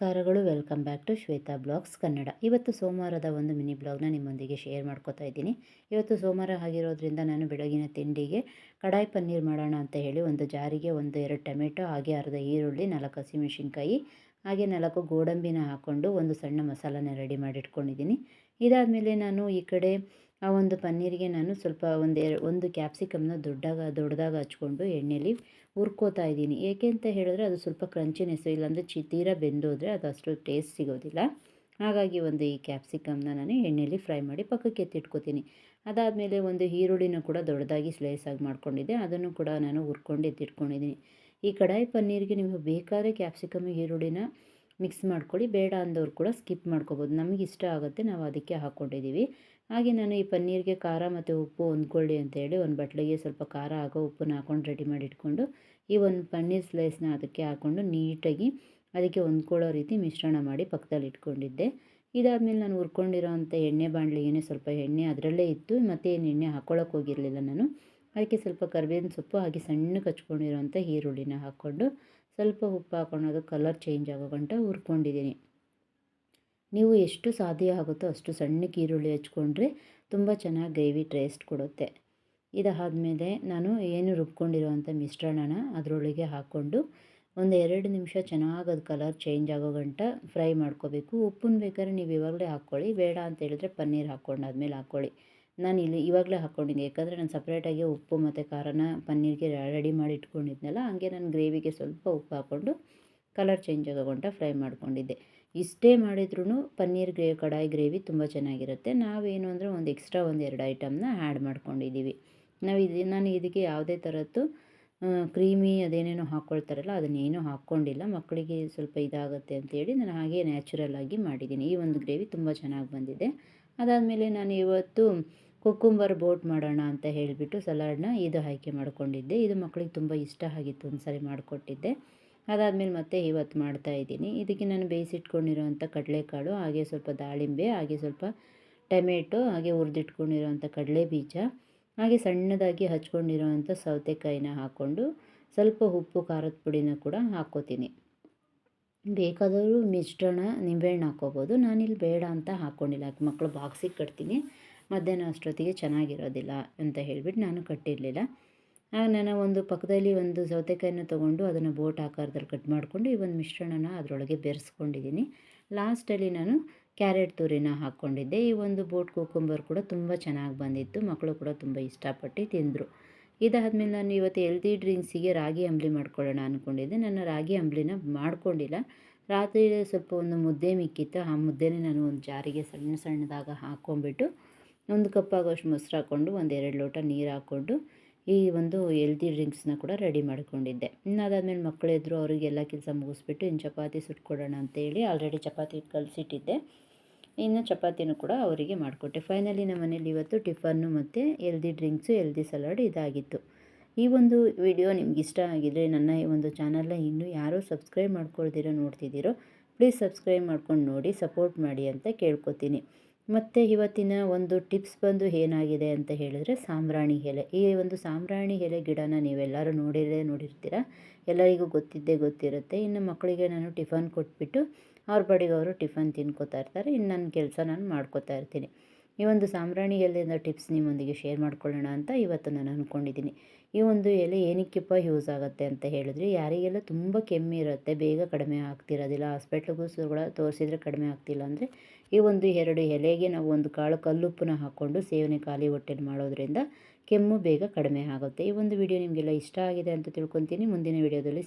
ನಮಸ್ಕಾರಗಳು. Welcome back to Shweta blogs Kannada. ಇವತ್ತು ಸೋಮವಾರದ ಒಂದು ಮಿನಿ ಬ್ಲಾಗ್ನ ನಿಮ್ಮೊಂದಿಗೆ ಶೇರ್ ಮಾಡ್ಕೋತಾ ಇದ್ದೀನಿ. ಇವತ್ತು ಸೋಮವಾರ ಆಗಿರೋದ್ರಿಂದ ನಾನು ಬೆಳಗಿನ ತಿಂಡಿಗೆ ಕಡಾಯಿ ಪನ್ನೀರ್ ಮಾಡೋಣ ಅಂತ ಹೇಳಿ ಒಂದು ಜಾರಿಗೆ ಒಂದು ಎರಡು ಟೊಮೆಟೊ, ಹಾಗೆ ಅರ್ಧ ಈರುಳ್ಳಿ, ನಾಲ್ಕು ಹಸಿಮೆಣಸಿನ್ಕಾಯಿ, ಹಾಗೆ ನಾಲ್ಕು ಗೋಡಂಬಿನ ಹಾಕ್ಕೊಂಡು ಒಂದು ಸಣ್ಣ ಮಸಾಲನ ರೆಡಿ ಮಾಡಿ ಇಟ್ಕೊಂಡಿದ್ದೀನಿ ಇದಾದಮೇಲೆ ನಾನು ಈ ಕಡೆ ಆ ಒಂದು ಪನ್ನೀರಿಗೆ ನಾನು ಸ್ವಲ್ಪ ಒಂದು ಒಂದು ಕ್ಯಾಪ್ಸಿಕಮ್ನ ದೊಡ್ಡಾಗ, ದೊಡ್ಡದಾಗಿ ಹಚ್ಕೊಂಡು ಎಣ್ಣೆಲಿ ಹುರ್ಕೋತಾ ಇದ್ದೀನಿ. ಏಕೆ ಅಂತ ಹೇಳಿದ್ರೆ ಅದು ಸ್ವಲ್ಪ ಕ್ರಂಚಿನೆಸ್, ಇಲ್ಲಾಂದರೆ ಚಿ, ತೀರ ಬೆಂದೋದ್ರೆ ಅದು ಅಷ್ಟು ಟೇಸ್ಟ್ ಸಿಗೋದಿಲ್ಲ. ಹಾಗಾಗಿ ಒಂದು ಈ ಕ್ಯಾಪ್ಸಿಕಮ್ನ ನಾನು ಎಣ್ಣೆಯಲ್ಲಿ ಫ್ರೈ ಮಾಡಿ ಪಕ್ಕಕ್ಕೆ ಎತ್ತಿಟ್ಕೋತೀನಿ. ಅದಾದಮೇಲೆ ಒಂದು ಈರುಳ್ಳಿನ ಕೂಡ ದೊಡ್ಡದಾಗಿ ಸ್ಲೈಸಾಗಿ ಮಾಡ್ಕೊಂಡಿದ್ದೆ. ಅದನ್ನು ಕೂಡ ನಾನು ಹುರ್ಕೊಂಡು ಎತ್ತಿಟ್ಕೊಂಡಿದ್ದೀನಿ. ಈ ಕಡಾಯಿ ಪನ್ನೀರಿಗೆ ನಿಮಗೆ ಬೇಕಾದರೆ ಕ್ಯಾಪ್ಸಿಕಮ್, ಈರುಳ್ಳಿನ ಮಿಕ್ಸ್ ಮಾಡ್ಕೊಳ್ಳಿ. ಬೇಡ ಅಂದವ್ರು ಕೂಡ ಸ್ಕಿಪ್ ಮಾಡ್ಕೋಬೋದು. ನಮಗೆ ಇಷ್ಟ ಆಗುತ್ತೆ, ನಾವು ಅದಕ್ಕೆ ಹಾಕ್ಕೊಂಡಿದ್ದೀವಿ. ಹಾಗೆ ನಾನು ಈ ಪನ್ನೀರಿಗೆ ಖಾರ ಮತ್ತು ಉಪ್ಪು ಹೊಂದ್ಕೊಳ್ಳಿ ಅಂತೇಳಿ ಒಂದು ಬಟ್ಲಿಗೆ ಸ್ವಲ್ಪ ಖಾರ ಹಾಕೋ ಉಪ್ಪನ್ನ ಹಾಕ್ಕೊಂಡು ರೆಡಿ ಮಾಡಿ ಇಟ್ಕೊಂಡು, ಈ ಒಂದು ಪನ್ನೀರ್ ಸ್ಲೈಸ್ನ ಅದಕ್ಕೆ ಹಾಕ್ಕೊಂಡು ನೀಟಾಗಿ ಅದಕ್ಕೆ ಹೊಂದ್ಕೊಳ್ಳೋ ರೀತಿ ಮಿಶ್ರಣ ಮಾಡಿ ಪಕ್ಕದಲ್ಲಿ ಇಟ್ಕೊಂಡಿದ್ದೆ. ಇದಾದಮೇಲೆ ನಾನು ಹುರ್ಕೊಂಡಿರೋ ಅಂಥ ಎಣ್ಣೆ ಬಾಣಲಿಗೆ ಸ್ವಲ್ಪ ಎಣ್ಣೆ ಅದರಲ್ಲೇ ಇತ್ತು, ಮತ್ತೆ ಏನು ಎಣ್ಣೆ ಹಾಕ್ಕೊಳ್ಳೋಕೆ ಹೋಗಿರಲಿಲ್ಲ ನಾನು. ಅದಕ್ಕೆ ಸ್ವಲ್ಪ ಕರಿಬೇವಿನ ಸೊಪ್ಪು ಹಾಗೆ ಸಣ್ಣ ಕಚ್ಕೊಂಡಿರೋಂಥ ಈರುಳ್ಳಿನ ಹಾಕ್ಕೊಂಡು ಸ್ವಲ್ಪ ಉಪ್ಪು ಹಾಕ್ಕೊಂಡು ಕಲರ್ ಚೇಂಜ್ ಆಗೋ ಗಂಟ ಹುರ್ಕೊಂಡಿದ್ದೀನಿ. ನೀವು ಎಷ್ಟು ಸಾಧ್ಯ ಆಗುತ್ತೋ ಅಷ್ಟು ಸಣ್ಣಕ್ಕೆ ಈರುಳ್ಳಿ ಹಚ್ಕೊಂಡ್ರೆ ತುಂಬ ಚೆನ್ನಾಗಿ ಗ್ರೇವಿ ಟೇಸ್ಟ್ ಕೊಡುತ್ತೆ. ಇದಾದಮೇಲೆ ನಾನು ಏನು ರುಬ್ಕೊಂಡಿರುವಂಥ ಮಿಶ್ರಣನ ಅದರೊಳಗೆ ಹಾಕ್ಕೊಂಡು ಒಂದು ಎರಡು ನಿಮಿಷ ಚೆನ್ನಾಗಿ ಅದು ಕಲರ್ ಚೇಂಜ್ ಆಗೋ ಗಂಟ ಫ್ರೈ ಮಾಡ್ಕೋಬೇಕು. ಉಪ್ಪನ್ನು ಬೇಕಾದ್ರೆ ನೀವು ಇವಾಗಲೇ ಹಾಕ್ಕೊಳ್ಳಿ, ಬೇಡ ಅಂತ ಹೇಳಿದ್ರೆ ಪನ್ನೀರ್ ಹಾಕ್ಕೊಂಡಾದ್ಮೇಲೆ ಹಾಕ್ಕೊಳ್ಳಿ. ನಾನು ಇಲ್ಲಿ ಇವಾಗಲೇ ಹಾಕ್ಕೊಂಡಿದ್ದೆ, ಯಾಕಂದರೆ ನಾನು ಸಪ್ರೇಟಾಗಿ ಉಪ್ಪು ಮತ್ತು ಖಾರನ ಪನ್ನೀರ್ಗೆ ರೆಡಿ ಮಾಡಿ ಇಟ್ಕೊಂಡಿದ್ನಲ್ಲ, ಹಾಗೆ ನಾನು ಗ್ರೇವಿಗೆ ಸ್ವಲ್ಪ ಉಪ್ಪು ಹಾಕ್ಕೊಂಡು ಕಲರ್ ಚೇಂಜ್ ಆಗೋ ಗಂಟ ಫ್ರೈ ಮಾಡ್ಕೊಂಡಿದ್ದೆ. ಇಷ್ಟೇ ಮಾಡಿದ್ರೂ ಪನ್ನೀರ್ ಗ್ರೇ, ಕಡಾಯಿ ಗ್ರೇವಿ ತುಂಬ ಚೆನ್ನಾಗಿರುತ್ತೆ. ನಾವೇನು ಅಂದರೆ ಒಂದು ಎಕ್ಸ್ಟ್ರಾ ಒಂದು ಎರಡು ಐಟಮ್ನ ಆ್ಯಡ್ ಮಾಡ್ಕೊಂಡಿದ್ದೀವಿ ನಾವು ಇದು, ನಾನು ಇದಕ್ಕೆ ಯಾವುದೇ ಥರದ್ದು ಕ್ರೀಮಿ ಅದೇನೇನೋ ಹಾಕ್ಕೊಳ್ತಾರಲ್ಲ ಅದನ್ನೇನೂ ಹಾಕ್ಕೊಂಡಿಲ್ಲ. ಮಕ್ಕಳಿಗೆ ಸ್ವಲ್ಪ ಇದಾಗುತ್ತೆ ಅಂತೇಳಿ ನಾನು ಹಾಗೆ ನ್ಯಾಚುರಲ್ ಆಗಿ ಮಾಡಿದ್ದೀನಿ ಈ ಒಂದು ಗ್ರೇವಿ ತುಂಬ ಚೆನ್ನಾಗಿ ಬಂದಿದೆ. ಅದಾದಮೇಲೆ ನಾನು ಇವತ್ತು ಕುಕ್ಕುಂಬರ್ ಬೋಟ್ ಮಾಡೋಣ ಅಂತ ಹೇಳಿಬಿಟ್ಟು ಸಲಾಡ್ನ ಇದು ಆಯ್ಕೆ ಮಾಡಿಕೊಂಡಿದ್ದೆ. ಇದು ಮಕ್ಕಳಿಗೆ ತುಂಬ ಇಷ್ಟ ಆಗಿತ್ತು ಒಂದು ಸಾರಿ ಮಾಡಿಕೊಟ್ಟಿದ್ದೆ. ಅದಾದಮೇಲೆ ಮತ್ತೆ ಇವತ್ತು ಮಾಡ್ತಾಯಿದ್ದೀನಿ ಇದಕ್ಕೆ ನಾನು ಬೇಯಿಸಿಟ್ಕೊಂಡಿರೋವಂಥ ಕಡಲೆಕಾಳು, ಹಾಗೆ ಸ್ವಲ್ಪ ದಾಳಿಂಬೆ, ಹಾಗೆ ಸ್ವಲ್ಪ ಟೊಮೆಟೊ, ಹಾಗೆ ಹುರಿದಿಟ್ಕೊಂಡಿರೋವಂಥ ಕಡಲೆ ಬೀಜ ಹಾಗೆ ಸಣ್ಣದಾಗಿ ಹಚ್ಕೊಂಡಿರೋವಂಥ ಸೌತೆಕಾಯಿನ ಹಾಕ್ಕೊಂಡು ಸ್ವಲ್ಪ ಉಪ್ಪು, ಖಾರದ ಪುಡಿನ ಕೂಡ ಹಾಕ್ಕೋತೀನಿ. ಬೇಕಾದವರು ಮಿಶ್ರಣ, ನಿಂಬೆಹಣ್ಣು ಹಾಕ್ಕೋಬೋದು. ನಾನಿಲ್ಲಿ ಬೇಡ ಅಂತ ಹಾಕ್ಕೊಂಡಿಲ್ಲ. ಮಕ್ಕಳು ಬಾಕ್ಸಿಗೆ ಕಟ್ತೀನಿ. ಮಧ್ಯಾಹ್ನ ಅಷ್ಟೊತ್ತಿಗೆ ಚೆನ್ನಾಗಿರೋದಿಲ್ಲ ಅಂತ ಹೇಳಿಬಿಟ್ಟು ನಾನು ಕಟ್ಟಿರಲಿಲ್ಲ. ಆಗ ನಾನು ಒಂದು ಪಕ್ಕದಲ್ಲಿ ಒಂದು ಸೌತೆಕಾಯಿನ ತೊಗೊಂಡು ಅದನ್ನು ಬೋಟ್ ಆಕಾರದಲ್ಲಿ ಕಟ್ ಮಾಡಿಕೊಂಡು ಈ ಒಂದು ಮಿಶ್ರಣನ ಅದರೊಳಗೆ ಬೆರೆಸ್ಕೊಂಡಿದ್ದೀನಿ. ಲಾಸ್ಟಲ್ಲಿ ನಾನು ಕ್ಯಾರೆಟ್ ತುರಿನ ಹಾಕ್ಕೊಂಡಿದ್ದೆ. ಈ ಒಂದು ಬೋಟ್ ಕುಕುಂಬರ್ ಕೂಡ ತುಂಬ ಚೆನ್ನಾಗಿ ಬಂದಿತ್ತು. ಮಕ್ಕಳು ಕೂಡ ತುಂಬ ಇಷ್ಟಪಟ್ಟು ತಿಂದರು. ಇದಾದಮೇಲೆ ನಾನು ಇವತ್ತು ಎಲ್ದಿ ಡ್ರಿಂಕ್ಸಿಗೆ ರಾಗಿ ಅಂಬಲಿ ಮಾಡ್ಕೊಳ್ಳೋಣ ಅಂದ್ಕೊಂಡಿದ್ದೆ ನಾನು ರಾಗಿ ಅಂಬಲಿನ ಮಾಡ್ಕೊಂಡಿಲ್ಲ. ರಾತ್ರಿ ಸ್ವಲ್ಪ ಒಂದು ಮುದ್ದೆ ಮಿಕ್ಕಿತ್ತು. ಆ ಮುದ್ದೆನೇ ನಾನು ಒಂದು ಜಾರಿಗೆ ಸಣ್ಣ ಸಣ್ಣದಾಗ ಹಾಕ್ಕೊಂಬಿಟ್ಟು ಒಂದು ಕಪ್ ಆಗೋಷ್ಟು ಮೊಸರು ಹಾಕ್ಕೊಂಡು ಒಂದು ಎರಡು ಲೋಟ ನೀರು ಹಾಕ್ಕೊಂಡು ಈ ಒಂದು ಎಲ್ದಿ ಡ್ರಿಂಕ್ಸ್ನ ಕೂಡ ರೆಡಿ ಮಾಡ್ಕೊಂಡಿದ್ದೆ. ಇನ್ನು ಅದಾದಮೇಲೆ ಮಕ್ಕಳಿದ್ರು ಅವರಿಗೆಲ್ಲ ಕೆಲಸ ಮುಗಿಸ್ಬಿಟ್ಟು ಇನ್ನು ಚಪಾತಿ ಸುಟ್ಕೊಡೋಣ ಅಂತೇಳಿ ಆಲ್ರೆಡಿ ಚಪಾತಿ ಕಲಸಿಟ್ಟಿದ್ದೆ. ಇನ್ನು ಚಪಾತಿನೂ ಕೂಡ ಅವರಿಗೆ ಮಾಡಿಕೊಟ್ಟೆ. ಫೈನಲಿ ನಮ್ಮ ಮನೇಲಿ ಇವತ್ತು ಟಿಫನ್ನು ಮತ್ತು ಎಲ್ದಿ ಡ್ರಿಂಕ್ಸು ಎಲ್ದಿ ಸಲಾಡ್ ಇದಾಗಿತ್ತು. ಈ ಒಂದು ವಿಡಿಯೋ ನಿಮ್ಗೆ ಇಷ್ಟ ಆಗಿದರೆ ನನ್ನ ಈ ಒಂದು ಚಾನಲ್ನ ಇನ್ನೂ ಯಾರೂ ಸಬ್ಸ್ಕ್ರೈಬ್ ಮಾಡ್ಕೊಳ್ದಿರೋ ನೋಡ್ತಿದ್ದೀರೋ ಪ್ಲೀಸ್ ಸಬ್ಸ್ಕ್ರೈಬ್ ಮಾಡ್ಕೊಂಡು ನೋಡಿ ಸಪೋರ್ಟ್ ಮಾಡಿ ಅಂತ ಕೇಳ್ಕೊತೀನಿ. ಮತ್ತು ಇವತ್ತಿನ ಒಂದು ಟಿಪ್ಸ್ ಬಂದು ಏನಾಗಿದೆ ಅಂತ ಹೇಳಿದ್ರೆ ಸಾಂಬ್ರಾಣಿ ಎಲೆ. ಈ ಒಂದು ಸಾಂಬ್ರಾಣಿ ಎಲೆ ಗಿಡನ ನೀವೆಲ್ಲರೂ ನೋಡಿರೇ ನೋಡಿರ್ತೀರ. ಎಲ್ಲರಿಗೂ ಗೊತ್ತಿದ್ದೇ ಗೊತ್ತಿರುತ್ತೆ. ಇನ್ನು ಮಕ್ಕಳಿಗೆ ನಾನು ಟಿಫನ್ ಕೊಟ್ಬಿಟ್ಟು ಅವ್ರ ಬಡಿಗೆ ಅವರು ಟಿಫನ್ ತಿನ್ಕೋತಾ ಇರ್ತಾರೆ. ಇನ್ನು ನನ್ನ ಕೆಲಸ ನಾನು ಮಾಡ್ಕೋತಾ ಇರ್ತೀನಿ. ಈ ಒಂದು ಸಾಂಬ್ರಾಣಿ ಎಲೆಯಿಂದ ಟಿಪ್ಸ್ ನಿಮ್ಮೊಂದಿಗೆ ಶೇರ್ ಮಾಡ್ಕೊಳ್ಳೋಣ ಅಂತ ಇವತ್ತು ನಾನು ಅಂದ್ಕೊಂಡಿದ್ದೀನಿ ಈ ಒಂದು ಎಲೆ ಏನಕ್ಕಿಪ್ಪ ಯೂಸ್ ಆಗುತ್ತೆ ಅಂತ ಹೇಳಿದ್ರೆ ಯಾರಿಗೆಲ್ಲ ತುಂಬ ಕೆಮ್ಮಿರುತ್ತೆ ಬೇಗ ಕಡಿಮೆ ಆಗ್ತಿರೋದಿಲ್ಲ, ಹಾಸ್ಪಿಟ್ಲಿಗೂ ಕೂಡ ತೋರಿಸಿದ್ರೆ ಕಡಿಮೆ ಆಗ್ತಿಲ್ಲ ಅಂದರೆ, ಈ ಒಂದು ಎರಡು ಎಲೆಗೆ ನಾವು ಒಂದು ಕಾಳು ಕಲ್ಲುಪ್ಪನ್ನ ಹಾಕ್ಕೊಂಡು ಸೇವನೆ ಖಾಲಿ ಹೊಟ್ಟೆಲಿ ಮಾಡೋದ್ರಿಂದ ಕೆಮ್ಮು ಬೇಗ ಕಡಿಮೆ ಆಗುತ್ತೆ. ಈ ಒಂದು ವಿಡಿಯೋ ನಿಮಗೆಲ್ಲ ಇಷ್ಟ ಆಗಿದೆ ಅಂತ ತಿಳ್ಕೊತೀನಿ. ಮುಂದಿನ ವಿಡಿಯೋದಲ್ಲಿ